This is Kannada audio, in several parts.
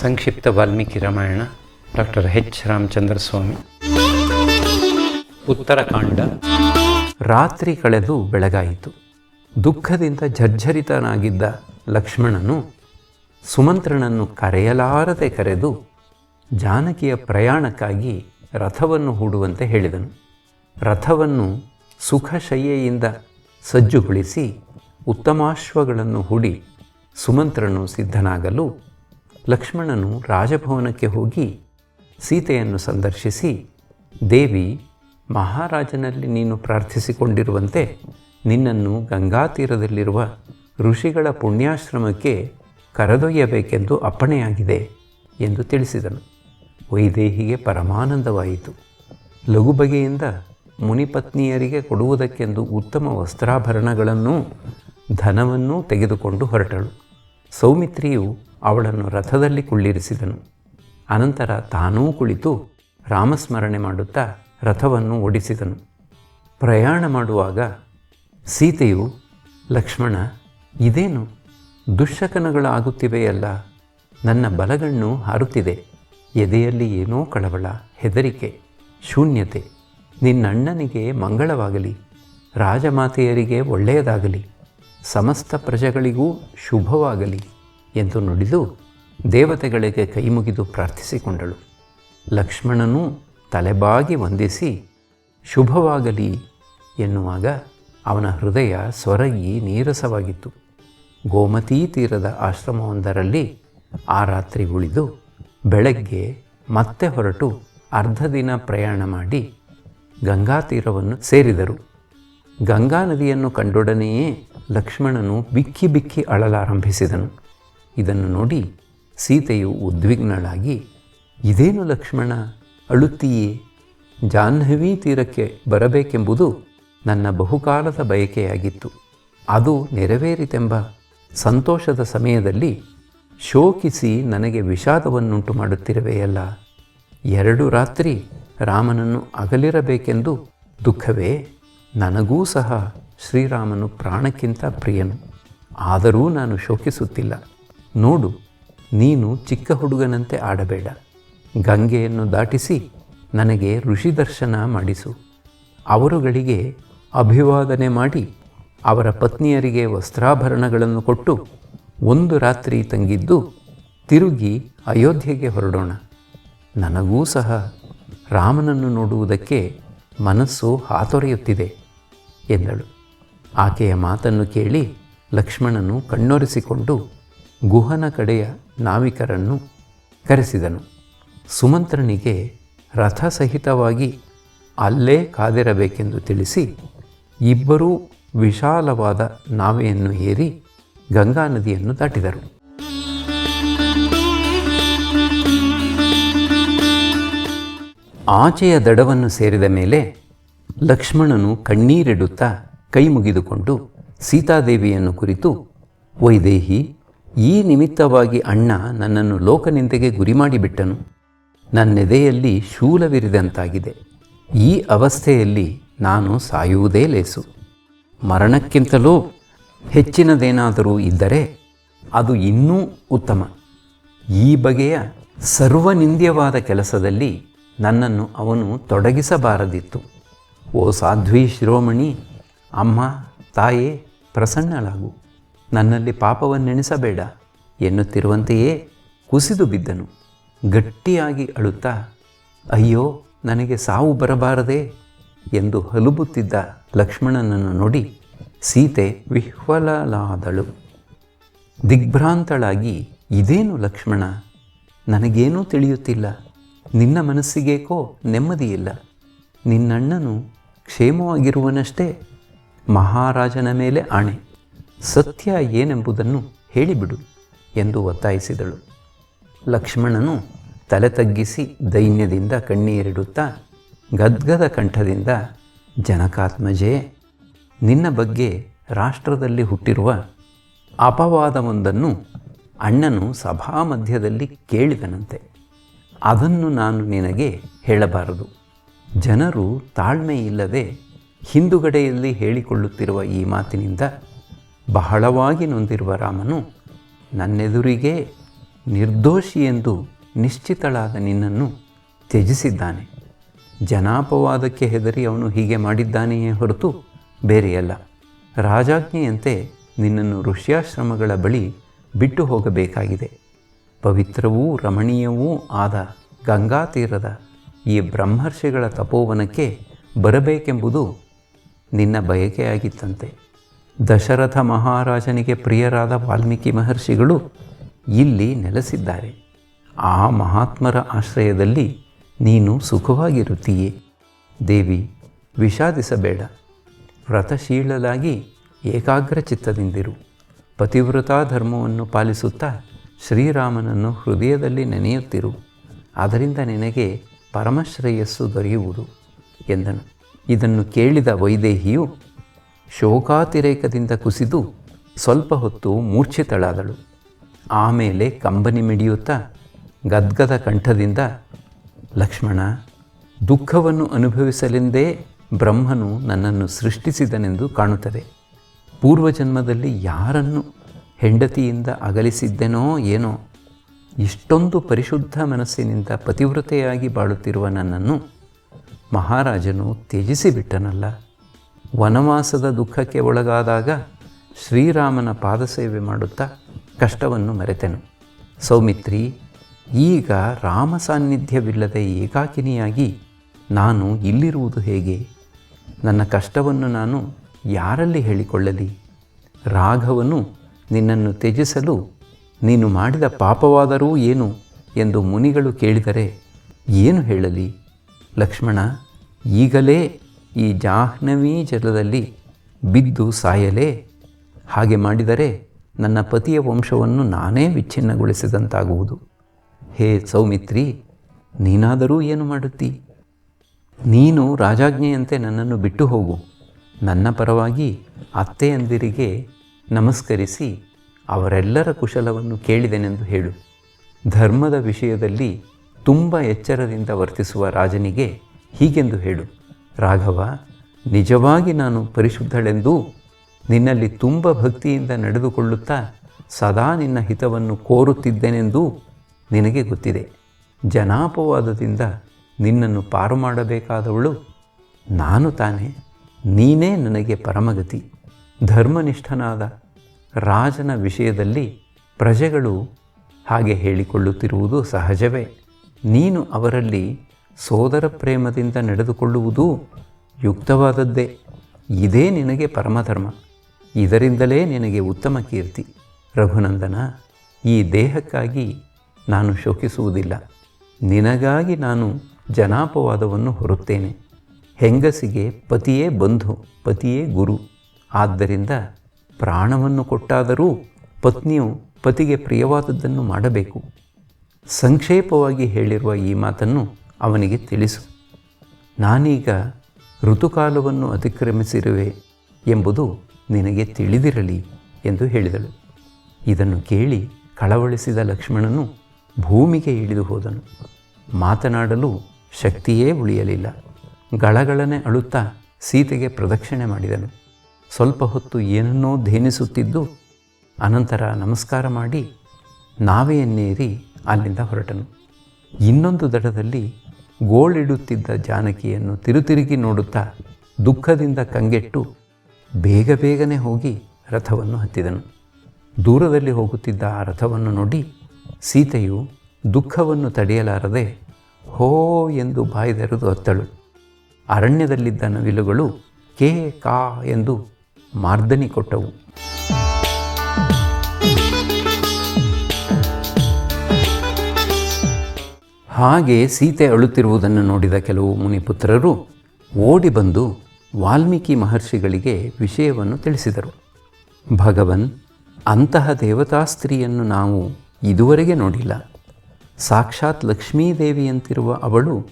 ಸಂಕ್ಷಿಪ್ತ ವಾಲ್ಮೀಕಿ ರಾಮಾಯಣ ಡಾಕ್ಟರ್ ಎಚ್ ರಾಮಚಂದ್ರ ಸ್ವಾಮಿ ಉತ್ತರಕಾಂಡ ರಾತ್ರಿ ಕಳೆದು ಬೆಳಗಾಯಿತು. ದುಃಖದಿಂದ ಜರ್ಜರಿತನಾಗಿದ್ದ ಲಕ್ಷ್ಮಣನು ಸುಮಂತ್ರನನ್ನು ಕರೆಯಲಾರದೆ ಕರೆದು ಜಾನಕಿಯ ಪ್ರಯಾಣಕ್ಕಾಗಿ ರಥವನ್ನು ಹೂಡುವಂತೆ ಹೇಳಿದನು. ರಥವನ್ನು ಸುಖಶಯ್ಯೆಯಿಂದ ಸಜ್ಜುಗೊಳಿಸಿ ಉತ್ತಮಾಶ್ವಗಳನ್ನು ಹೂಡಿ ಸುಮಂತ್ರನು ಸಿದ್ಧನಾಗಲು ಲಕ್ಷ್ಮಣನು ರಾಜಭವನಕ್ಕೆ ಹೋಗಿ ಸೀತೆಯನ್ನು ಸಂದರ್ಶಿಸಿ, ದೇವಿ, ಮಹಾರಾಜನಲ್ಲಿ ನೀನು ಪ್ರಾರ್ಥಿಸಿಕೊಂಡಿರುವಂತೆ ನಿನ್ನನ್ನು ಗಂಗಾ ತೀರದಲ್ಲಿರುವ ಋಷಿಗಳ ಪುಣ್ಯಾಶ್ರಮಕ್ಕೆ ಕರೆದೊಯ್ಯಬೇಕೆಂದು ಅಪ್ಪಣೆಯಾಗಿದೆ, ಎಂದು ತಿಳಿಸಿದನು. ವೈದೇಹಿಗೆ ಪರಮಾನಂದವಾಯಿತು. ಲಘು ಬಗೆಯಿಂದ ಮುನಿಪತ್ನಿಯರಿಗೆ ಕೊಡುವುದಕ್ಕೆಂದು ಉತ್ತಮ ವಸ್ತ್ರಾಭರಣಗಳನ್ನೂ ಧನವನ್ನೂ ತೆಗೆದುಕೊಂಡು ಹೊರಟಳು. ಸೌಮಿತ್ರಿಯು ಅವಳನ್ನು ರಥದಲ್ಲಿ ಕುಳ್ಳಿರಿಸಿದನು. ಅನಂತರ ತಾನೂ ಕುಳಿತು ರಾಮಸ್ಮರಣೆ ಮಾಡುತ್ತಾ ರಥವನ್ನು ಓಡಿಸಿದನು. ಪ್ರಯಾಣ ಮಾಡುವಾಗ ಸೀತೆಯು, ಲಕ್ಷ್ಮಣ, ಇದೇನು? ದುಶ್ಶಕನಗಳಾಗುತ್ತಿವೆಯಲ್ಲ. ನನ್ನ ಬಲಗಣ್ಣು ಹಾರುತ್ತಿದೆ. ಎದೆಯಲ್ಲಿ ಏನೋ ಕಳವಳ, ಹೆದರಿಕೆ, ಶೂನ್ಯತೆ. ನಿನ್ನಣ್ಣನಿಗೆ ಮಂಗಳವಾಗಲಿ. ರಾಜಮಾತೆಯರಿಗೆ ಒಳ್ಳೆಯದಾಗಲಿ. ಸಮಸ್ತ ಪ್ರಜೆಗಳಿಗೂ ಶುಭವಾಗಲಿ ಎಂದು ನುಡಿದು ದೇವತೆಗಳಿಗೆ ಕೈಮುಗಿದು ಪ್ರಾರ್ಥಿಸಿಕೊಂಡಳು. ಲಕ್ಷ್ಮಣನೂ ತಲೆಬಾಗಿ ವಂದಿಸಿ, ಶುಭವಾಗಲಿ ಎನ್ನುವಾಗ ಅವನ ಹೃದಯ ಸೊರಗಿ ನೀರಸವಾಗಿತ್ತು. ಗೋಮತೀ ತೀರದ ಆಶ್ರಮವೊಂದರಲ್ಲಿ ಆ ರಾತ್ರಿ ಉಳಿದು ಬೆಳಗ್ಗೆ ಮತ್ತೆ ಹೊರಟು ಅರ್ಧ ದಿನ ಪ್ರಯಾಣ ಮಾಡಿ ಗಂಗಾ ತೀರವನ್ನು ಸೇರಿದರು. ಗಂಗಾ ನದಿಯನ್ನು ಕಂಡೊಡನೆಯೇ ಲಕ್ಷ್ಮಣನು ಬಿಕ್ಕಿ ಬಿಕ್ಕಿ ಅಳಲಾರಂಭಿಸಿದನು. ಇದನ್ನು ನೋಡಿ ಸೀತೆಯು ಉದ್ವಿಗ್ನಳಾಗಿ, ಇದೇನು ಲಕ್ಷ್ಮಣ, ಅಳುತ್ತೀಯೇ? ಜಾಹ್ನವಿ ತೀರಕ್ಕೆ ಬರಬೇಕೆಂಬುದು ನನ್ನ ಬಹುಕಾಲದ ಬಯಕೆಯಾಗಿತ್ತು. ಅದು ನೆರವೇರಿತೆಂಬ ಸಂತೋಷದ ಸಮಯದಲ್ಲಿ ಶೋಕಿಸಿ ನನಗೆ ವಿಷಾದವನ್ನುಂಟು ಮಾಡುತ್ತಿರುವೆಯಲ್ಲ. ಎರಡು ರಾತ್ರಿ ರಾಮನನ್ನು ಅಗಲಿರಬೇಕೆಂದು ದುಃಖವೇ? ನನಗೂ ಸಹ ಶ್ರೀರಾಮನು ಪ್ರಾಣಕ್ಕಿಂತ ಪ್ರಿಯನು. ಆದರೂ ನಾನು ಶೋಕಿಸುತ್ತಿಲ್ಲ. ನೋಡು, ನೀನು ಚಿಕ್ಕ ಹುಡುಗನಂತೆ ಆಡಬೇಡ. ಗಂಗೆಯನ್ನು ದಾಟಿಸಿ ನನಗೆ ಋಷಿ ದರ್ಶನ ಮಾಡಿಸು. ಅವರುಗಳಿಗೆ ಅಭಿವಾದನೆ ಮಾಡಿ ಅವರ ಪತ್ನಿಯರಿಗೆ ವಸ್ತ್ರಾಭರಣಗಳನ್ನು ಕೊಟ್ಟು ಒಂದು ರಾತ್ರಿ ತಂಗಿದ್ದು ತಿರುಗಿ ಅಯೋಧ್ಯೆಗೆ ಹೊರಡೋಣ. ನನಗೂ ಸಹ ರಾಮನನ್ನು ನೋಡುವುದಕ್ಕೆ ಮನಸ್ಸು ಹಾತೊರೆಯುತ್ತಿದೆ, ಎಂದಳು. ಆಕೆಯ ಮಾತನ್ನು ಕೇಳಿ ಲಕ್ಷ್ಮಣನು ಕಣ್ಣೊರೆಸಿಕೊಂಡು ಗುಹನ ಕಡೆಯ ನಾವಿಕರನ್ನು ಕರೆಸಿದನು. ಸುಮಂತ್ರನಿಗೆ ರಥಸಹಿತವಾಗಿ ಅಲ್ಲೇ ಕಾದಿರಬೇಕೆಂದು ತಿಳಿಸಿ ಇಬ್ಬರೂ ವಿಶಾಲವಾದ ನಾವೆಯನ್ನು ಏರಿ ಗಂಗಾ ನದಿಯನ್ನು ದಾಟಿದರು. ಆಚೆಯ ದಡವನ್ನು ಸೇರಿದ ಮೇಲೆ ಲಕ್ಷ್ಮಣನು ಕಣ್ಣೀರಿಡುತ್ತಾ ಕೈ ಮುಗಿದುಕೊಂಡು ಸೀತಾದೇವಿಯನ್ನು ಕುರಿತು, ವೈದೇಹಿ, ಈ ನಿಮಿತ್ತವಾಗಿ ಅಣ್ಣ ನನ್ನನ್ನು ಲೋಕನಿಂದೆಗೆ ಗುರಿ ಮಾಡಿಬಿಟ್ಟನು ನನ್ನೆದೆಯಲ್ಲಿ ಶೂಲವಿರಿದಂತಾಗಿದೆ. ಈ ಅವಸ್ಥೆಯಲ್ಲಿ ನಾನು ಸಾಯುವುದೇ ಲೇಸು. ಮರಣಕ್ಕಿಂತಲೂ ಹೆಚ್ಚಿನದೇನಾದರೂ ಇದ್ದರೆ ಅದು ಇನ್ನೂ ಉತ್ತಮ. ಈ ಬಗೆಯ ಸರ್ವನಿಂದ್ಯವಾದ ಕೆಲಸದಲ್ಲಿ ನನ್ನನ್ನು ಅವನು ತೊಡಗಿಸಬಾರದಿತ್ತು. ಓ ಸಾಧ್ವಿ ಶಿರೋಮಣಿ ಅಮ್ಮ, ತಾಯೇ, ಪ್ರಸನ್ನಳಾಗು. ನನ್ನಲ್ಲಿ ಪಾಪವನ್ನೆಣಿಸಬೇಡ ಎನ್ನುತ್ತಿರುವಂತೆಯೇ ಕುಸಿದು ಬಿದ್ದನು. ಗಟ್ಟಿಯಾಗಿ ಅಳುತ್ತಾ, ಅಯ್ಯೋ, ನನಗೆ ಸಾವು ಬರಬಾರದೆ ಎಂದು ಹಲುಬುತ್ತಿದ್ದ ಲಕ್ಷ್ಮಣನನ್ನು ನೋಡಿ ಸೀತೆ ವಿಹ್ವಲಾದಳು ದಿಗ್ಭ್ರಾಂತಳಾಗಿ, ಇದೇನು ಲಕ್ಷ್ಮಣ? ನನಗೇನೂ ತಿಳಿಯುತ್ತಿಲ್ಲ. ನಿನ್ನ ಮನಸ್ಸಿಗೇಕೋ ನೆಮ್ಮದಿಯಿಲ್ಲ. ನಿನ್ನಣ್ಣನು ಕ್ಷೇಮವಾಗಿರುವನಷ್ಟೇ ಮಹಾರಾಜನ ಮೇಲೆ ಆಣೆ. ಸತ್ಯ ಏನೆಂಬುದನ್ನು ಹೇಳಿಬಿಡು ಎಂದು ಒತ್ತಾಯಿಸಿದಳು. ಲಕ್ಷ್ಮಣನು ತಲೆ ತಗ್ಗಿಸಿ ದೈನ್ಯದಿಂದ ಕಣ್ಣೀರಿಡುತ್ತಾ ಗದ್ಗದ ಕಂಠದಿಂದ, ಜನಕಾತ್ಮಜೇ, ನಿನ್ನ ಬಗ್ಗೆ ರಾಷ್ಟ್ರದಲ್ಲಿ ಹುಟ್ಟಿರುವ ಅಪವಾದವೊಂದನ್ನು ಅಣ್ಣನು ಸಭಾ ಮಧ್ಯದಲ್ಲಿ ಕೇಳಿದನಂತೆ. ಅದನ್ನು ನಾನು ನಿನಗೆ ಹೇಳಬಾರದು. ಜನರು ತಾಳ್ಮೆ ಇಲ್ಲದೆ ಹಿಂದುಗಡೆಯಲ್ಲಿ ಹೇಳಿಕೊಳ್ಳುತ್ತಿರುವ ಈ ಮಾತಿನಿಂದ ಬಹಳವಾಗಿ ನೊಂದಿರುವ ರಾಮನು, ನನ್ನೆದುರಿಗೆ ನಿರ್ದೋಷಿ ಎಂದು ನಿಶ್ಚಿತಳಾದ ನಿನ್ನನ್ನು ತ್ಯಜಿಸಿದ್ದಾನೆ. ಜನಾಪವಾದಕ್ಕೆ ಹೆದರಿ ಅವನು ಹೀಗೆ ಮಾಡಿದ್ದಾನೆಯೇ ಹೊರತು ಬೇರೆಯಲ್ಲ. ರಾಜಾಜ್ಞೆಯಂತೆ ನಿನ್ನನ್ನು ಋಷ್ಯಾಶ್ರಮಗಳ ಬಳಿ ಬಿಟ್ಟು ಹೋಗಬೇಕಾಗಿದೆ. ಪವಿತ್ರವೂ ರಮಣೀಯವೂ ಆದ ಗಂಗಾತೀರದ ಈ ಬ್ರಹ್ಮರ್ಷಿಗಳ ತಪೋವನಕ್ಕೆ ಬರಬೇಕೆಂಬುದು ನಿನ್ನ ಬಯಕೆಯಾಗಿತ್ತಂತೆ ದಶರಥ ಮಹಾರಾಜನಿಗೆ ಪ್ರಿಯರಾದ ವಾಲ್ಮೀಕಿ ಮಹರ್ಷಿಗಳು ಇಲ್ಲಿ ನೆಲೆಸಿದ್ದಾರೆ. ಆ ಮಹಾತ್ಮರ ಆಶ್ರಯದಲ್ಲಿ ನೀನು ಸುಖವಾಗಿರುತ್ತೀಯೇ. ದೇವಿ, ವಿಷಾದಿಸಬೇಡ. ವ್ರತಶೀಲಲಾಗಿ ಏಕಾಗ್ರ ಚಿತ್ತದಿಂದಿರು ಪತಿವ್ರತಾ ಧರ್ಮವನ್ನು ಪಾಲಿಸುತ್ತಾ ಶ್ರೀರಾಮನನ್ನು ಹೃದಯದಲ್ಲಿ ನೆನೆಯುತ್ತಿರು. ಅದರಿಂದ ನಿನಗೆ ಪರಮಶ್ರೇಯಸ್ಸು ದೊರೆಯುವುದು ಎಂದನು. ಇದನ್ನು ಕೇಳಿದ ವೈದೇಹಿಯು ಶೋಕಾತಿರೇಕದಿಂದ ಕುಸಿದು ಸ್ವಲ್ಪ ಹೊತ್ತು ಮೂರ್ಛಿತಳಾದಳು. ಆಮೇಲೆ ಕಂಬನಿ ಮಿಡಿಯುತ್ತಾ ಗದ್ಗದ ಕಂಠದಿಂದ, ಲಕ್ಷ್ಮಣ, ದುಃಖವನ್ನು ಅನುಭವಿಸಲೆಂದೇ ಬ್ರಹ್ಮನು ನನ್ನನ್ನು ಸೃಷ್ಟಿಸಿದನೆಂದು ಕಾಣುತ್ತದೆ. ಪೂರ್ವಜನ್ಮದಲ್ಲಿ ಯಾರನ್ನು ಹೆಂಡತಿಯಿಂದ ಅಗಲಿಸಿದ್ದೆನೋ ಏನೋ, ಇಷ್ಟೊಂದು ಪರಿಶುದ್ಧ ಮನಸ್ಸಿನಿಂದ ಪತಿವ್ರತೆಯಾಗಿ ಬಾಳುತ್ತಿರುವ ನನ್ನನ್ನು ಮಹಾರಾಜನು ತ್ಯಜಿಸಿಬಿಟ್ಟನಲ್ಲ. ವನವಾಸದ ದುಃಖಕ್ಕೆ ಒಳಗಾದಾಗ ಶ್ರೀರಾಮನ ಪಾದಸೇವೆ ಮಾಡುತ್ತಾ ಕಷ್ಟವನ್ನು ಮರೆತೆನು. ಸೌಮಿತ್ರಿ, ಈಗ ರಾಮ ಸಾನ್ನಿಧ್ಯವಿಲ್ಲದೆ ಏಕಾಕಿನಿಯಾಗಿ ನಾನು ಇಲ್ಲಿರುವುದು ಹೇಗೆ? ನನ್ನ ಕಷ್ಟವನ್ನು ನಾನು ಯಾರಲ್ಲಿ ಹೇಳಿಕೊಳ್ಳಲಿ? ರಾಘವನು ನಿನ್ನನ್ನು ತ್ಯಜಿಸಲು ನೀನು ಮಾಡಿದ ಪಾಪವಾದರೂ ಏನು ಎಂದು ಮುನಿಗಳು ಕೇಳಿದರೆ ಏನು ಹೇಳಲಿ? ಲಕ್ಷ್ಮಣ, ಈಗಲೇ ಈ ಜಾಹ್ನವೀ ಜಲದಲ್ಲಿ ಬಿದ್ದು ಸಾಯಲೇ? ಹಾಗೆ ಮಾಡಿದರೆ ನನ್ನ ಪತಿಯ ವಂಶವನ್ನು ನಾನೇ ವಿಚ್ಛಿನ್ನಗೊಳಿಸಿದಂತಾಗುವುದು. ಹೇ ಸೌಮಿತ್ರಿ, ನೀನಾದರೂ ಏನು ಮಾಡುತ್ತಿ? ನೀನು ರಾಜಾಜ್ಞೆಯಂತೆ ನನ್ನನ್ನು ಬಿಟ್ಟು ಹೋಗು. ನನ್ನ ಪರವಾಗಿ ಅತ್ತೆಯಂದಿರಿಗೆ ನಮಸ್ಕರಿಸಿ ಅವರೆಲ್ಲರ ಕುಶಲವನ್ನು ಕೇಳಿದೆನೆಂದು ಹೇಳು. ಧರ್ಮದ ವಿಷಯದಲ್ಲಿ ತುಂಬ ಎಚ್ಚರದಿಂದ ವರ್ತಿಸುವ ರಾಜನಿಗೆ ಹೀಗೆಂದು ಹೇಳು. ರಾಘವ, ನಿಜವಾಗಿ ನಾನು ಪರಿಶುದ್ಧಳೆಂದೂ ನಿನ್ನಲ್ಲಿ ತುಂಬ ಭಕ್ತಿಯಿಂದ ನಡೆದುಕೊಳ್ಳುತ್ತಾ ಸದಾ ನಿನ್ನ ಹಿತವನ್ನು ಕೋರುತ್ತಿದ್ದೇನೆಂದೂ ನಿನಗೆ ಗೊತ್ತಿದೆ. ಜನಾಪವಾದದಿಂದ ನಿನ್ನನ್ನು ಪಾರು ಮಾಡಬೇಕಾದವಳು ನಾನು ತಾನೇ. ನೀನೇ ನನಗೆ ಪರಮಗತಿ. ಧರ್ಮನಿಷ್ಠನಾದ ರಾಜನ ವಿಷಯದಲ್ಲಿ ಪ್ರಜೆಗಳು ಹಾಗೆ ಹೇಳಿಕೊಳ್ಳುತ್ತಿರುವುದು ಸಹಜವೇ. ನೀನು ಅವರಲ್ಲಿ ಸೋದರ ಪ್ರೇಮದಿಂದ ನಡೆದುಕೊಳ್ಳುವುದು ಯುಕ್ತವಾದದ್ದೇ. ಇದೇ ನಿನಗೆ ಪರಮಧರ್ಮ. ಇದರಿಂದಲೇ ನಿನಗೆ ಉತ್ತಮ ಕೀರ್ತಿ. ರಘುನಂದನ, ಈ ದೇಹಕ್ಕಾಗಿ ನಾನು ಶೋಕಿಸುವುದಿಲ್ಲ. ನಿನಗಾಗಿ ನಾನು ಜನಾಪವಾದವನ್ನು ಹೊರುತ್ತೇನೆ. ಹೆಂಗಸಿಗೆ ಪತಿಯೇ ಬಂಧು, ಪತಿಯೇ ಗುರು. ಆದ್ದರಿಂದ ಪ್ರಾಣವನ್ನು ಕೊಟ್ಟಾದರೂ ಪತ್ನಿಯು ಪತಿಗೆ ಪ್ರಿಯವಾದದ್ದನ್ನು ಮಾಡಬೇಕು. ಸಂಕ್ಷೇಪವಾಗಿ ಹೇಳಿರುವ ಈ ಮಾತನ್ನು ಅವನಿಗೆ ತಿಳಿಸು. ನಾನೀಗ ಋತುಕಾಲವನ್ನು ಅತಿಕ್ರಮಿಸಿರುವೆ ಎಂಬುದು ನಿನಗೆ ತಿಳಿದಿರಲಿ ಎಂದು ಹೇಳಿದಳು. ಇದನ್ನು ಕೇಳಿ ಕಳವಳಿಸಿದ ಲಕ್ಷ್ಮಣನು ಭೂಮಿಗೆ ಇಳಿದು ಹೋದನು. ಮಾತನಾಡಲು ಶಕ್ತಿಯೇ ಉಳಿಯಲಿಲ್ಲ. ಗಳಗಳನೆ ಅಳುತ್ತಾ ಸೀತೆಗೆ ಪ್ರದಕ್ಷಿಣೆ ಮಾಡಿದನು. ಸ್ವಲ್ಪ ಹೊತ್ತು ಏನನ್ನೋ ಧೇನಿಸುತ್ತಿದ್ದು ಅನಂತರ ನಮಸ್ಕಾರ ಮಾಡಿ ನಾವೆಯನ್ನೇರಿ ಅಲ್ಲಿಂದ ಹೊರಟನು. ಇನ್ನೊಂದು ದಡದಲ್ಲಿ ಗೋಳಿಡುತ್ತಿದ್ದ ಜಾನಕಿಯನ್ನು ತಿರುತಿರುಗಿ ನೋಡುತ್ತಾ ದುಃಖದಿಂದ ಕಂಗೆಟ್ಟು ಬೇಗ ಬೇಗನೆ ಹೋಗಿ ರಥವನ್ನು ಹತ್ತಿದನು. ದೂರದಲ್ಲಿ ಹೋಗುತ್ತಿದ್ದ ಆ ರಥವನ್ನು ನೋಡಿ ಸೀತೆಯು ದುಃಖವನ್ನು ತಡೆಯಲಾರದೆ ಹೋ ಎಂದು ಬಾಯ್ದೆರೆದು ಅತ್ತಳು ಅರಣ್ಯದಲ್ಲಿದ್ದ ನವಿಲುಗಳು ಕೇ ಕಾ ಎಂದು ಮಾರ್ದನಿ ಕೊಟ್ಟವು. ಹಾಗೆ ಸೀತೆ ಅಳುತ್ತಿರುವುದನ್ನು ನೋಡಿದ ಕೆಲವು ಮುನಿಪುತ್ರರು ಓಡಿ ಬಂದು ವಾಲ್ಮೀಕಿ ಮಹರ್ಷಿಗಳಿಗೆ ವಿಷಯವನ್ನು ತಿಳಿಸಿದರು. ಭಗವನ್, ಅಂತಹ ದೇವತಾ ಸ್ತ್ರೀಯನ್ನು ನಾವು ಇದುವರೆಗೆ ನೋಡಿಲ್ಲ. ಸಾಕ್ಷಾತ್ ಲಕ್ಷ್ಮೀದೇವಿಯಂತಿರುವ ಅವಳು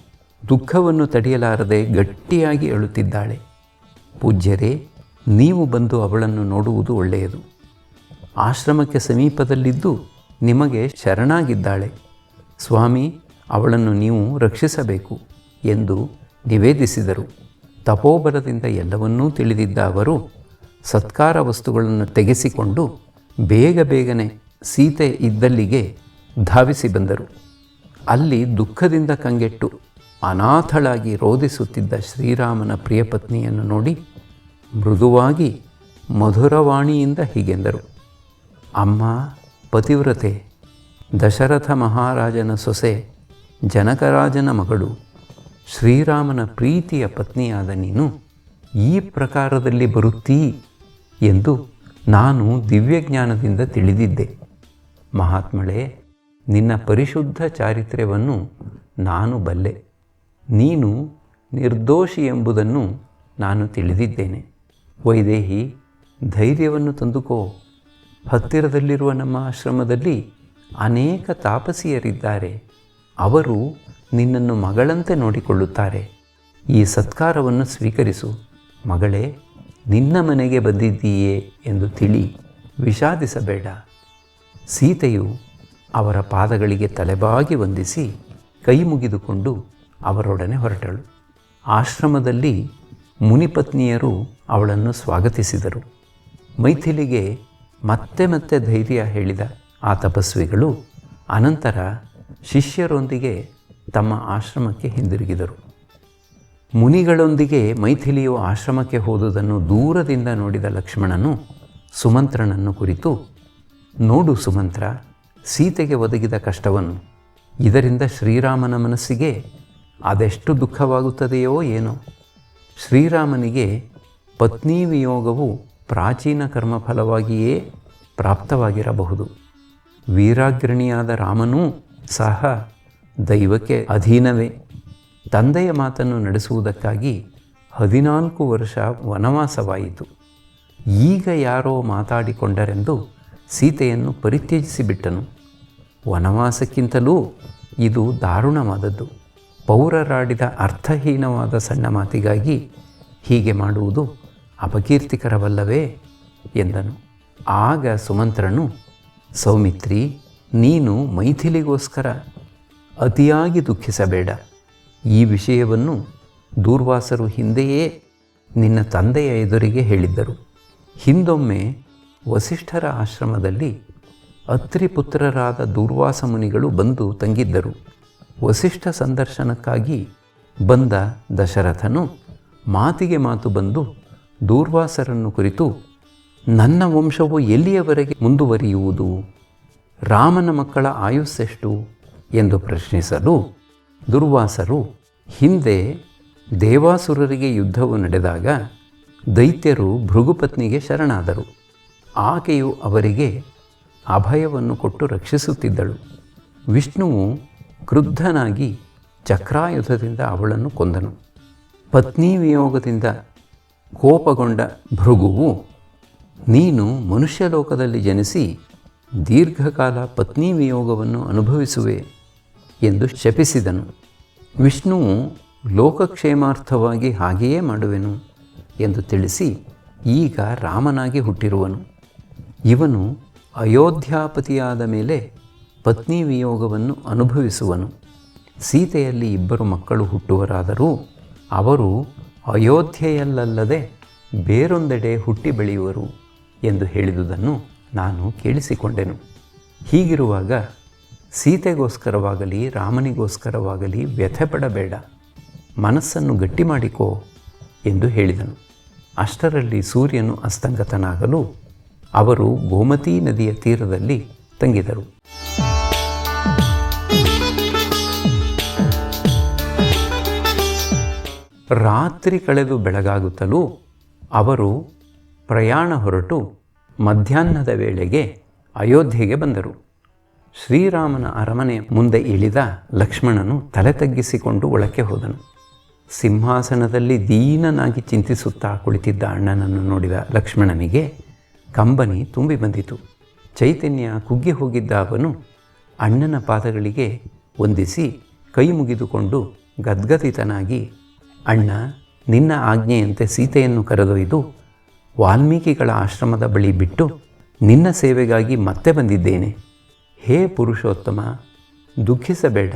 ದುಃಖವನ್ನು ತಡೆಯಲಾರದೆ ಗಟ್ಟಿಯಾಗಿ ಅಳುತ್ತಿದ್ದಾಳೆ. ಪೂಜ್ಯರೇ, ನೀವು ಬಂದು ಅವಳನ್ನು ನೋಡುವುದು ಒಳ್ಳೆಯದು. ಆಶ್ರಮಕ್ಕೆ ಸಮೀಪದಲ್ಲಿದ್ದು ನಿಮಗೆ ಶರಣಾಗಿದ್ದಾಳೆ. ಸ್ವಾಮಿ ಅವಳನ್ನು ನೀವು ರಕ್ಷಿಸಬೇಕು ಎಂದು ನಿವೇದಿಸಿದರು. ತಪೋಬಲದಿಂದ ಎಲ್ಲವನ್ನೂ ತಿಳಿದಿದ್ದ ಅವರು ಸತ್ಕಾರ ವಸ್ತುಗಳನ್ನು ತೆಗೆಸಿಕೊಂಡು ಬೇಗ ಬೇಗನೆ ಸೀತೆ ಇದ್ದಲ್ಲಿಗೆ ಧಾವಿಸಿ ಬಂದರು. ಅಲ್ಲಿ ದುಃಖದಿಂದ ಕಂಗೆಟ್ಟು ಅನಾಥಳಾಗಿ ರೋಧಿಸುತ್ತಿದ್ದ ಶ್ರೀರಾಮನ ಪ್ರಿಯಪತ್ನಿಯನ್ನು ನೋಡಿ ಮೃದುವಾಗಿ ಮಧುರವಾಣಿಯಿಂದ ಹೀಗೆಂದರು. ಅಮ್ಮ, ಪತಿವ್ರತೆ, ದಶರಥ ಮಹಾರಾಜನ ಸೊಸೆ ಜನಕರಾಜನ ಮಗಳು ಶ್ರೀರಾಮನ ಪ್ರೀತಿಯ ಪತ್ನಿಯಾದ ನೀನು ಈ ಪ್ರಕಾರದಲ್ಲಿ ಬರುತ್ತೀ ಎಂದು ನಾನು ದಿವ್ಯಜ್ಞಾನದಿಂದ ತಿಳಿದಿದ್ದೆ. ಮಹಾತ್ಮಳೆ, ನಿನ್ನ ಪರಿಶುದ್ಧ ಚಾರಿತ್ರ್ಯವನ್ನು ನಾನು ಬಲ್ಲೆ. ನೀನು ನಿರ್ದೋಷಿ ಎಂಬುದನ್ನು ನಾನು ತಿಳಿದಿದ್ದೇನೆ. ವೈದೇಹಿ, ಧೈರ್ಯವನ್ನು ತಂದುಕೋ. ಹತ್ತಿರದಲ್ಲಿರುವ ನಮ್ಮ ಆಶ್ರಮದಲ್ಲಿ ಅನೇಕ ತಾಪಸಿಯರಿದ್ದಾರೆ. ಅವರು ನಿನ್ನನ್ನು ಮಗಳಂತೆ ನೋಡಿಕೊಳ್ಳುತ್ತಾರೆ. ಈ ಸತ್ಕಾರವನ್ನು ಸ್ವೀಕರಿಸು. ಮಗಳೇ, ನಿನ್ನ ಮನೆಗೆ ಬಂದಿದ್ದೀಯೇ ಎಂದು ತಿಳಿ ವಿಷಾದಿಸಬೇಡ. ಸೀತೆಯು ಅವರ ಪಾದಗಳಿಗೆ ತಲೆಬಾಗಿ ವಂದಿಸಿ ಕೈ ಮುಗಿದುಕೊಂಡು ಅವರೊಡನೆ ಹೊರಟಳು. ಆಶ್ರಮದಲ್ಲಿ ಮುನಿಪತ್ನಿಯರು ಅವಳನ್ನು ಸ್ವಾಗತಿಸಿದರು. ಮೈಥಿಲಿಗೆ ಮತ್ತೆ ಮತ್ತೆ ಧೈರ್ಯ ಹೇಳಿದ ಆ ತಪಸ್ವಿಗಳು ಅನಂತರ ಶಿಷ್ಯರೊಂದಿಗೆ ತಮ್ಮ ಆಶ್ರಮಕ್ಕೆ ಹಿಂದಿರುಗಿದರು. ಮುನಿಗಳೊಂದಿಗೆ ಮೈಥಿಲಿಯು ಆಶ್ರಮಕ್ಕೆ ಹೋದುದನ್ನು ದೂರದಿಂದ ನೋಡಿದ ಲಕ್ಷ್ಮಣನು ಸುಮಂತ್ರನನ್ನು ಕುರಿತು, ನೋಡು ಸುಮಂತ್ರ, ಸೀತೆಗೆ ಒದಗಿದ ಕಷ್ಟವನ್ನು. ಇದರಿಂದ ಶ್ರೀರಾಮನ ಮನಸ್ಸಿಗೆ ಅದೆಷ್ಟು ದುಃಖವಾಗುತ್ತದೆಯೋ ಏನೋ. ಶ್ರೀರಾಮನಿಗೆ ಪತ್ನಿ ವಿಯೋಗವು ಪ್ರಾಚೀನ ಕರ್ಮಫಲವಾಗಿಯೇ ಪ್ರಾಪ್ತವಾಗಿರಬಹುದು. ವೀರಾಗ್ರಣಿಯಾದ ರಾಮನೂ ಸಹ ದೈವಕ್ಕೆ ಅಧೀನವೇ. ತಂದೆಯ ಮಾತನ್ನು ನಡೆಸುವುದಕ್ಕಾಗಿ ಹದಿನಾಲ್ಕು ವರ್ಷ ವನವಾಸವಾಯಿತು. ಈಗ ಯಾರೋ ಮಾತಾಡಿಕೊಂಡರೆಂದು ಸೀತೆಯನ್ನು ಪರಿತ್ಯಜಿಸಿಬಿಟ್ಟನು. ವನವಾಸಕ್ಕಿಂತಲೂ ಇದು ದಾರುಣವಾದದ್ದು. ಪೌರರಾಡಿದ ಅರ್ಥಹೀನವಾದ ಸಣ್ಣ ಮಾತಿಗಾಗಿ ಹೀಗೆ ಮಾಡುವುದು ಅಪಕೀರ್ತಿಕರವಲ್ಲವೇ ಎಂದನು. ಆಗ ಸುಮಂತ್ರನು, ಸೌಮಿತ್ರಿ ನೀನು ಮೈಥಿಲಿಗೋಸ್ಕರ ಅತಿಯಾಗಿ ದುಃಖಿಸಬೇಡ. ಈ ವಿಷಯವನ್ನು ದೂರ್ವಾಸರು ಹಿಂದೆಯೇ ನಿನ್ನ ತಂದೆಯ ಎದುರಿಗೆ ಹೇಳಿದ್ದರು. ಹಿಂದೊಮ್ಮೆ ವಸಿಷ್ಠರ ಆಶ್ರಮದಲ್ಲಿ ಅತ್ರಿಪುತ್ರರಾದ ದೂರ್ವಾಸ ಮುನಿಗಳು ಬಂದು ತಂಗಿದ್ದರು. ವಸಿಷ್ಠ ಸಂದರ್ಶನಕ್ಕಾಗಿ ಬಂದ ದಶರಥನು ಮಾತಿಗೆ ಮಾತು ಬಂದು ದೂರ್ವಾಸರನ್ನು ಕುರಿತು, ನನ್ನ ವಂಶವು ಎಲ್ಲಿಯವರೆಗೆ ಮುಂದುವರಿಯುವುದು? ರಾಮನ ಮಕ್ಕಳ ಆಯುಸ್ಸೆಷ್ಟು ಎಂದು ಪ್ರಶ್ನಿಸಲು, ದುರ್ವಾಸರು ಹಿಂದೆ ದೇವಾಸುರರಿಗೆ ಯುದ್ಧವು ನಡೆದಾಗ ದೈತ್ಯರು ಭೃಗುಪತ್ನಿಗೆ ಶರಣಾದರು. ಆಕೆಯು ಅವರಿಗೆ ಅಭಯವನ್ನು ಕೊಟ್ಟು ರಕ್ಷಿಸುತ್ತಿದ್ದಳು. ವಿಷ್ಣುವು ಕ್ರುದ್ಧನಾಗಿ ಚಕ್ರಾಯುಧದಿಂದ ಅವಳನ್ನು ಕೊಂದನು. ಪತ್ನಿ ವಿಯೋಗದಿಂದ ಕೋಪಗೊಂಡ ಭೃಗುವು, ನೀನು ಮನುಷ್ಯಲೋಕದಲ್ಲಿ ಜನಿಸಿ ದೀರ್ಘಕಾಲ ಪತ್ನಿ ವಿಯೋಗವನ್ನು ಅನುಭವಿಸುವೆ ಎಂದು ಶಪಿಸಿದನು. ವಿಷ್ಣುವು ಲೋಕಕ್ಷೇಮಾರ್ಥವಾಗಿ ಹಾಗೆಯೇ ಮಾಡುವೆನು ಎಂದು ತಿಳಿಸಿ ಈಗ ರಾಮನಾಗಿ ಹುಟ್ಟಿರುವನು. ಇವನು ಅಯೋಧ್ಯಾಪತಿಯಾದ ಮೇಲೆ ಪತ್ನಿ ವಿಯೋಗವನ್ನು ಅನುಭವಿಸುವನು. ಸೀತೆಯಲ್ಲಿ ಇಬ್ಬರು ಮಕ್ಕಳು ಹುಟ್ಟುವರಾದರೂ ಅವರು ಅಯೋಧ್ಯೆಯಲ್ಲಲ್ಲದೆ ಬೇರೊಂದೆಡೆ ಹುಟ್ಟಿ ಬೆಳೆಯುವರು ಎಂದು ಹೇಳಿದುದನ್ನು ನಾನು ಕೇಳಿಸಿಕೊಂಡೆನು. ಹೀಗಿರುವಾಗ ಸೀತೆಗೋಸ್ಕರವಾಗಲಿ, ರಾಮನಿಗೋಸ್ಕರವಾಗಲಿ ವ್ಯಥೆ ಪಡಬೇಡ ಮನಸ್ಸನ್ನು ಗಟ್ಟಿ ಮಾಡಿಕೋ ಎಂದು ಹೇಳಿದನು. ಅಷ್ಟರಲ್ಲಿ ಸೂರ್ಯನು ಅಸ್ತಂಗತನಾಗಲು ಅವರು ಗೋಮತಿ ನದಿಯ ತೀರದಲ್ಲಿ ತಂಗಿದರು. ರಾತ್ರಿ ಕಳೆದು ಬೆಳಗಾಗುತ್ತಲೂ ಅವರು ಪ್ರಯಾಣ ಹೊರಟು ಮಧ್ಯಾಹ್ನದ ವೇಳೆಗೆ ಅಯೋಧ್ಯೆಗೆ ಬಂದರು. ಶ್ರೀರಾಮನ ಅರಮನೆ ಮುಂದೆ ಇಳಿದ ಲಕ್ಷ್ಮಣನು ತಲೆ ತಗ್ಗಿಸಿಕೊಂಡು ಒಳಕ್ಕೆ ಹೋದನು. ಸಿಂಹಾಸನದಲ್ಲಿ ದೀನನಾಗಿ ಚಿಂತಿಸುತ್ತಾ ಕುಳಿತಿದ್ದ ಅಣ್ಣನನ್ನು ನೋಡಿದ ಲಕ್ಷ್ಮಣನಿಗೆ ಕಂಬನಿ ತುಂಬಿ ಬಂದಿತು. ಚೈತನ್ಯ ಕುಗ್ಗಿ ಹೋಗಿದ್ದ ಅವನು ಅಣ್ಣನ ಪಾದಗಳಿಗೆ ವಂದಿಸಿ ಕೈ ಮುಗಿದುಕೊಂಡು ಗದ್ಗದಿತನಾಗಿ, ಅಣ್ಣ, ನಿನ್ನ ಆಜ್ಞೆಯಂತೆ ಸೀತೆಯನ್ನು ಕರೆದೊಯ್ದು ವಾಲ್ಮೀಕಿಗಳ ಆಶ್ರಮದ ಬಳಿ ಬಿಟ್ಟು ನಿನ್ನ ಸೇವೆಗಾಗಿ ಮತ್ತೆ ಬಂದಿದ್ದೇನೆ. ಹೇ ಪುರುಷೋತ್ತಮ, ದುಃಖಿಸಬೇಡ,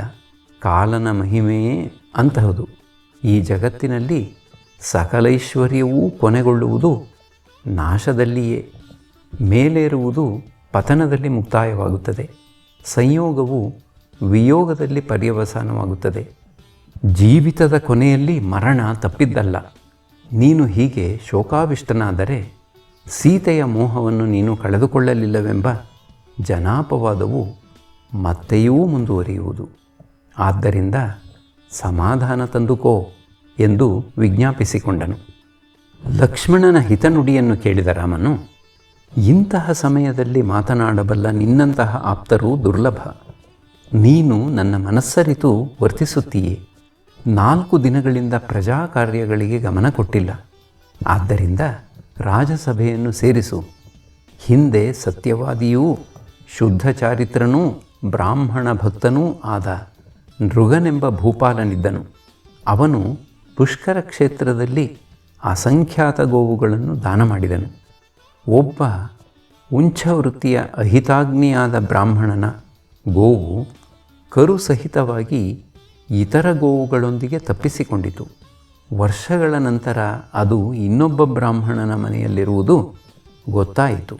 ಕಾಲನ ಮಹಿಮೆಯೇ ಅಂತಹದು. ಈ ಜಗತ್ತಿನಲ್ಲಿ ಸಕಲೈಶ್ವರ್ಯವೂ ಕೊನೆಗೊಳ್ಳುವುದು ನಾಶದಲ್ಲಿಯೇ, ಮೇಲೇರುವುದು ಪತನದಲ್ಲಿ ಮುಕ್ತಾಯವಾಗುತ್ತದೆ. ಸಂಯೋಗವು ವಿಯೋಗದಲ್ಲಿ ಪರ್ಯವಸಾನವಾಗುತ್ತದೆ. ಜೀವಿತದ ಕೊನೆಯಲ್ಲಿ ಮರಣ ತಪ್ಪಿದ್ದಲ್ಲ. ನೀನು ಹೀಗೆ ಶೋಕಾವಿಷ್ಟನಾದರೆ ಸೀತೆಯ ಮೋಹವನ್ನು ನೀನು ಕಳೆದುಕೊಳ್ಳಲಿಲ್ಲವೆಂಬ ಜನಾಪವಾದವು ಮತ್ತೆಯೂ ಮುಂದುವರಿಯುವುದು. ಆದ್ದರಿಂದ ಸಮಾಧಾನ ತಂದುಕೋ ಎಂದು ವಿಜ್ಞಾಪಿಸಿಕೊಂಡನು. ಲಕ್ಷ್ಮಣನ ಹಿತನುಡಿಯನ್ನು ಕೇಳಿದ ರಾಮನು, ಇಂತಹ ಸಮಯದಲ್ಲಿ ಮಾತನಾಡಬಲ್ಲ ನಿನ್ನಂತಹ ಆಪ್ತರು ದುರ್ಲಭ. ನೀನು ನನ್ನ ಮನಸ್ಸರಿತು ವರ್ತಿಸುತ್ತೀಯೇ. ನಾಲ್ಕು ದಿನಗಳಿಂದ ಪ್ರಜಾ ಕಾರ್ಯಗಳಿಗೆ ಗಮನ ಕೊಟ್ಟಿಲ್ಲ. ಆದ್ದರಿಂದ ರಾಜಸಭೆಯನ್ನು ಸೇರಿಸು. ಹಿಂದೆ ಸತ್ಯವಾದಿಯೂ, ಶುದ್ಧ ಚಾರಿತ್ರನೂ, ಬ್ರಾಹ್ಮಣ ಭಕ್ತನೂ ಆದ ನೃಗನೆಂಬ ಭೂಪಾಲನಿದ್ದನು. ಅವನು ಪುಷ್ಕರ ಕ್ಷೇತ್ರದಲ್ಲಿ ಅಸಂಖ್ಯಾತ ಗೋವುಗಳನ್ನು ದಾನ ಮಾಡಿದನು. ಒಬ್ಬ ಉಂಚವೃತ್ತಿಯ ಅಹಿತಾಗ್ನಿಯಾದ ಬ್ರಾಹ್ಮಣನ ಗೋವು ಕರು ಸಹಿತವಾಗಿ ಇತರ ಗೋವುಗಳೊಂದಿಗೆ ತಪ್ಪಿಸಿಕೊಂಡಿತು. ವರ್ಷಗಳ ನಂತರ ಅದು ಇನ್ನೊಬ್ಬ ಬ್ರಾಹ್ಮಣನ ಮನೆಯಲ್ಲಿರುವುದು ಗೊತ್ತಾಯಿತು.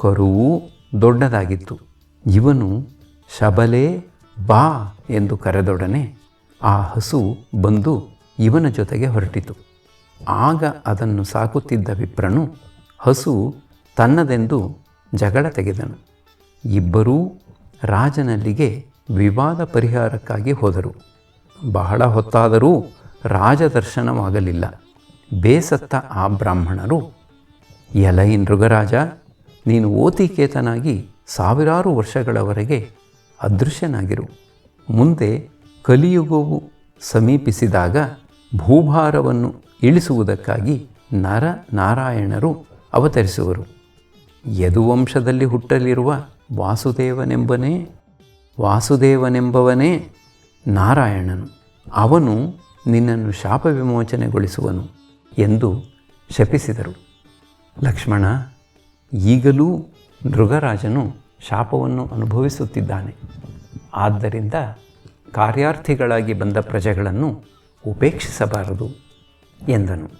ಕರುವು ದೊಡ್ಡದಾಗಿತ್ತು. ಇವನು ಶಬಲೆ ಬಾ ಎಂದು ಕರೆದೊಡನೆ ಆ ಹಸು ಬಂದು ಇವನ ಜೊತೆಗೆ ಹೊರಟಿತು. ಆಗ ಅದನ್ನು ಸಾಕುತ್ತಿದ್ದ ವಿಪ್ರನು ಹಸು ತನ್ನದೆಂದು ಜಗಳ ತೆಗೆದನು. ಇಬ್ಬರೂ ರಾಜನಲ್ಲಿಗೆ ವಿವಾದ ಪರಿಹಾರಕ್ಕಾಗಿ ಹೋದರು. ಬಹಳ ಹೊತ್ತಾದರೂ ರಾಜದರ್ಶನವಾಗಲಿಲ್ಲ. ಬೇಸತ್ತ ಆ ಬ್ರಾಹ್ಮಣರು, ಎಲೈ ನೃಗರಾಜ ನೀನು ಓತಿಕೇತನಾಗಿ ಸಾವಿರಾರು ವರ್ಷಗಳವರೆಗೆ ಅದೃಶ್ಯನಾಗಿರು. ಮುಂದೆ ಕಲಿಯುಗವು ಸಮೀಪಿಸಿದಾಗ ಭೂಭಾರವನ್ನು ಇಳಿಸುವುದಕ್ಕಾಗಿ ನರ ನಾರಾಯಣರು ಅವತರಿಸುವರು. ಯದುವಂಶದಲ್ಲಿ ಹುಟ್ಟಲಿರುವ ವಾಸುದೇವನೆಂಬನೇ, ವಾಸುದೇವನೆಂಬವನೇ ನಾರಾಯಣನು. ಅವನು ನಿನ್ನನ್ನು ಶಾಪ ವಿಮೋಚನೆಗೊಳಿಸುವನು ಎಂದು ಶಪಿಸಿದರು. ಲಕ್ಷ್ಮಣ, ಈಗಲೂ ಮೃಗರಾಜನು ಶಾಪವನ್ನು ಅನುಭವಿಸುತ್ತಿದ್ದಾನೆ. ಆದ್ದರಿಂದ ಕಾರ್ಯಾರ್ಥಿಗಳಾಗಿ ಬಂದ ಪ್ರಜೆಗಳನ್ನು ಉಪೇಕ್ಷಿಸಬಾರದು ಎಂದನು.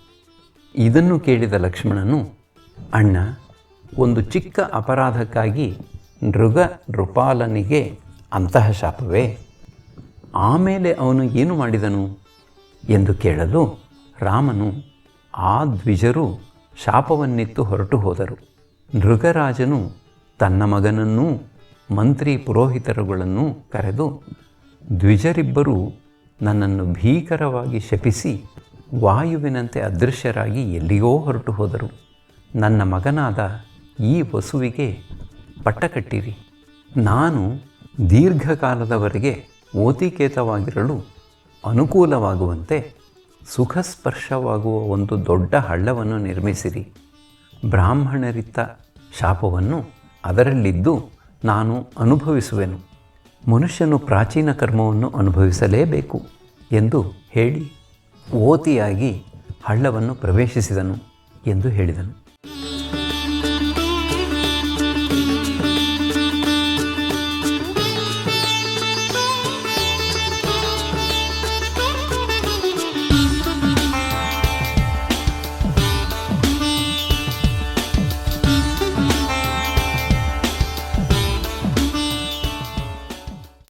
ಇದನ್ನು ಕೇಳಿದ ಲಕ್ಷ್ಮಣನು, ಅಣ್ಣ, ಒಂದು ಚಿಕ್ಕ ಅಪರಾಧಕ್ಕಾಗಿ ನೃಗ ನೃಪಾಲನಿಗೆ ಅಂತಹ ಶಾಪವೇ? ಆಮೇಲೆ ಅವನು ಏನು ಮಾಡಿದನು ಎಂದು ಕೇಳಲು ರಾಮನು ಆ ದ್ವಿಜರು ಶಾಪವನ್ನಿತ್ತು ಹೊರಟು ಹೋದರು. ನೃಗರಾಜನು ತನ್ನ ಮಗನನ್ನೂ ಮಂತ್ರಿ ಪುರೋಹಿತರುಗಳನ್ನು ಕರೆದು ದ್ವಿಜರಿಬ್ಬರು ನನ್ನನ್ನು ಭೀಕರವಾಗಿ ಶಪಿಸಿ ವಾಯುವಿನಂತೆ ಅದೃಶ್ಯರಾಗಿ ಎಲ್ಲಿಯೋ ಹೊರಟು ಹೋದರು. ನನ್ನ ಮಗನಾದ ಈ ವಸುವಿಗೆ ಪಟ್ಟ ಕಟ್ಟಿರಿ. ನಾನು ದೀರ್ಘಕಾಲದವರೆಗೆ ಓತಿಕೇತವಾಗಿರಲು ಅನುಕೂಲವಾಗುವಂತೆ ಸುಖಸ್ಪರ್ಶವಾಗುವ ಒಂದು ದೊಡ್ಡ ಹಳ್ಳವನ್ನು ನಿರ್ಮಿಸಿರಿ. ಬ್ರಾಹ್ಮಣರಿತ್ತ ಶಾಪವನ್ನು ಅದರಲ್ಲಿದ್ದು ನಾನು ಅನುಭವಿಸುವೆನು. ಮನುಷ್ಯನು ಪ್ರಾಚೀನ ಕರ್ಮವನ್ನು ಅನುಭವಿಸಲೇಬೇಕು ಎಂದು ಹೇಳಿ ಓತಿಯಾಗಿ ಹಳ್ಳವನ್ನು ಪ್ರವೇಶಿಸಿದನು ಎಂದು ಹೇಳಿದನು.